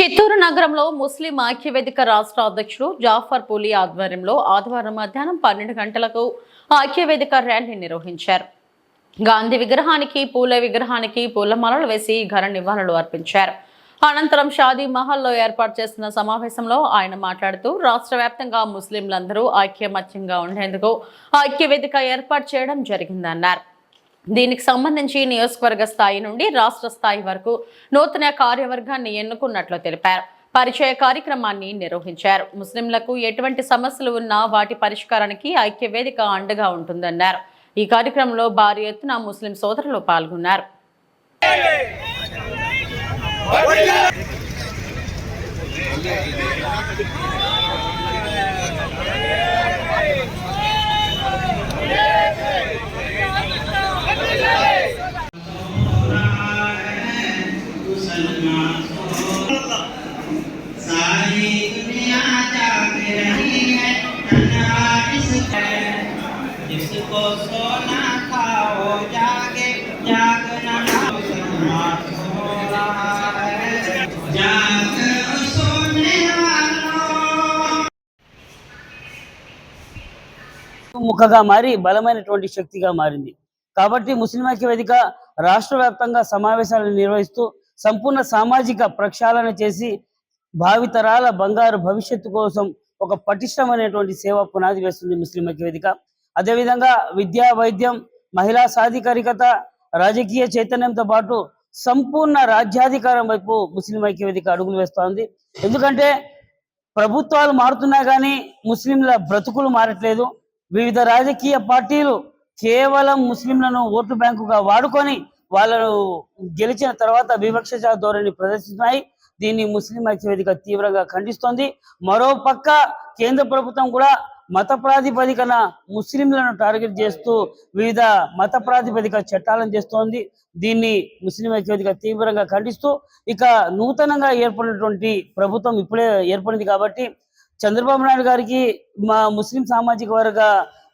చిత్తూరు నగరంలో ముస్లిం ఐక్యవేదిక రాష్ట్ర అధ్యక్షుడు జాఫర్ పూలి ఆధ్వర్యంలో ఆదివారం మధ్యాహ్నం పన్నెండు గంటలకు ఐక్యవేదిక ర్యాలీ నిర్వహించారు. గాంధీ విగ్రహానికి పూల విగ్రహానికి పూలమాలలు వేసి ఘన నివాళులు అర్పించారు. అనంతరం షాదీ మహల్లో ఏర్పాటు చేసిన సమావేశంలో ఆయన మాట్లాడుతూ రాష్ట్ర వ్యాప్తంగా ముస్లింలందరూ ఐక్యమత్యంగా ఉండేందుకు ఐక్యవేదిక ఏర్పాటు చేయడం జరిగిందన్నారు. దీనికి సంబంధించి నియోజకవర్గ స్థాయి నుండి రాష్ట్ర స్థాయి వరకు నూతన కార్యవర్గాన్ని ఎన్నుకున్నట్లు తెలిపారు. పరిచయ కార్యక్రమాన్ని నిర్వహించారు. ముస్లింలకు ఎటువంటి సమస్యలు ఉన్నా వాటి పరిష్కారానికి ఐక్యవేదిక అండగా ఉంటుందన్నారు. ఈ కార్యక్రమంలో భారీ ఎత్తున ముస్లిం సోదరులు పాల్గొన్నారు. ముఖగా మారి బలమైనటువంటి శక్తిగా మారింది కాబట్టి ముస్లిం ఐక్య వేదిక రాష్ట్ర వ్యాప్తంగా సమావేశాలను నిర్వహిస్తూ సంపూర్ణ సామాజిక ప్రక్షాళన చేసి భావితరాల బంగారు భవిష్యత్తు కోసం ఒక పటిష్టమైనటువంటి సేవ పునాది వేస్తుంది ముస్లిం ఐక్య వేదిక. అదేవిధంగా విద్యా వైద్యం మహిళా సాధికారికత రాజకీయ చైతన్యంతో పాటు సంపూర్ణ రాజ్యాధికారం వైపు ముస్లిం ఐక్యవేదిక అడుగులు వేస్తోంది. ఎందుకంటే ప్రభుత్వాలు మారుతున్నా కానీ ముస్లింల బ్రతుకులు మారట్లేదు. వివిధ రాజకీయ పార్టీలు కేవలం ముస్లింలను ఓటు బ్యాంకుగా వాడుకొని వాళ్ళను గెలిచిన తర్వాత వివక్ష ధోరణి ప్రదర్శిస్తున్నాయి. దీన్ని ముస్లిం ఐక్యవేదిక తీవ్రంగా ఖండిస్తోంది. మరో పక్క కేంద్ర ప్రభుత్వం కూడా మత ప్రాతిపదికన ముస్లింలను టార్గెట్ చేస్తూ వివిధ మత ప్రాతిపదిక చట్టాలను చేస్తోంది. దీన్ని ముస్లిం ఐక్యవేదిక తీవ్రంగా ఖండిస్తూ ఇక నూతనంగా ఏర్పడినటువంటి ప్రభుత్వం ఇప్పుడే ఏర్పడింది కాబట్టి చంద్రబాబు నాయుడు గారికి మా ముస్లిం సామాజిక వర్గ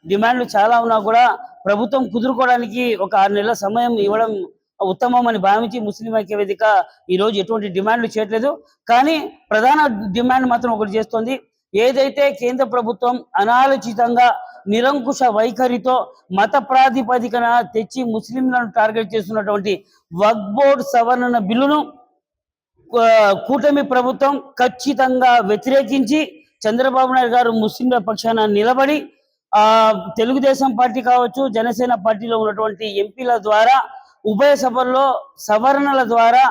డిమాండ్లు చాలా ఉన్నా కూడా ప్రభుత్వం కుదురుకోవడానికి ఒక ఆరు నెలల సమయం ఇవ్వడం ఉత్తమం అని భావించి ముస్లిం ఐక్య వేదిక ఈ రోజు ఎటువంటి డిమాండ్లు చేయట్లేదు. కానీ ప్రధాన డిమాండ్ మాత్రం ఒకటి చేస్తోంది. ఏదైతే కేంద్ర ప్రభుత్వం అనాలోచితంగా నిరంకుశ వైఖరితో మత ప్రాతిపదికన తెచ్చి ముస్లింలను టార్గెట్ చేస్తున్నటువంటి వక్ బోర్డ్ సవరణ బిల్లును కూటమి ప్రభుత్వం ఖచ్చితంగా వ్యతిరేకించి చంద్రబాబు నాయుడు గారు ముస్లింల పక్షాన నిలబడి ఆ తెలుగుదేశం పార్టీ కావచ్చు జనసేన పార్టీలో ఉన్నటువంటి ఎంపీల ద్వారా ఉభయ సభల్లో సవరణల ద్వారా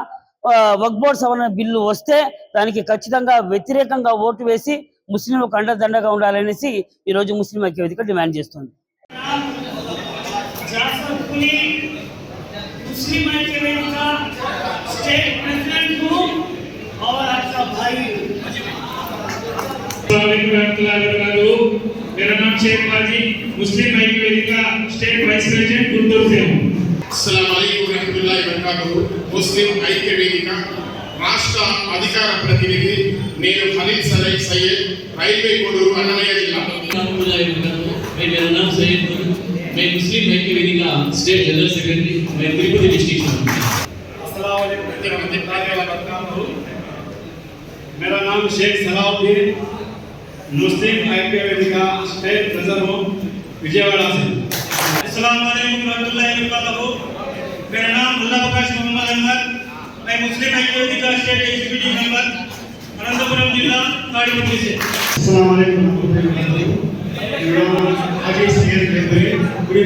వక్బోర్డ్ బోర్డ్ సవరణ బిల్లు వస్తే దానికి ఖచ్చితంగా వ్యతిరేకంగా ఓటు వేసి ముస్లింలకు అండదండగా ఉండాలనేసి ఈ రోజు ముస్లిం ఐక్యవేదిక డిమాండ్ చేస్తుంది जाफर पुली मुस्लिम ऐक्य वेदिका स्टेट प्रेसिडेंट हूँ और आपका भाई वालेकुम मेरा नाम Sheikh Baji Muslim Aikya Vedika state vice president Guntur से हूँ అస్సలం అయికు రహమతుల్లాహి వబరకాతుహు ముస్లిం ఐక్య వేదిక రాష్ట్ర అధికార ప్రతినిధి నేను ఖలీల్ సలై సయ్యద్ రైల్వే కోడూరు అన్నమయ్య జిల్లా मैं मेरा नाम सैयद हूँ मैं मुस्लिम ऐक्य वेदिका स्टेट जनरल सेक्रेटरी मैं तिरुपति डिस्ट्रिक्ट से हूँ अस्सलाम वालेकुम रहमतुल्लाहि व बरकातहू मेरा नाम शेख सलाउद्दीन मुस्लिम ऐक्य वेदिका स्टेट ट्रेजर हूँ विजयवाड़ा से अस्सलाम वालेकुम रहमतुल्लाहि व बरकातहू मेरा नाम अल्लाह बकाश मोहम्मद अहमद मैं मुस्लिम ऐक्य वेदिका स्टेट एग्जीक्यूटिव मेंबर అనంతపురం జిల్లా తాడిపత్రి అస్సలం అలైకుం అజయ్ సింగ్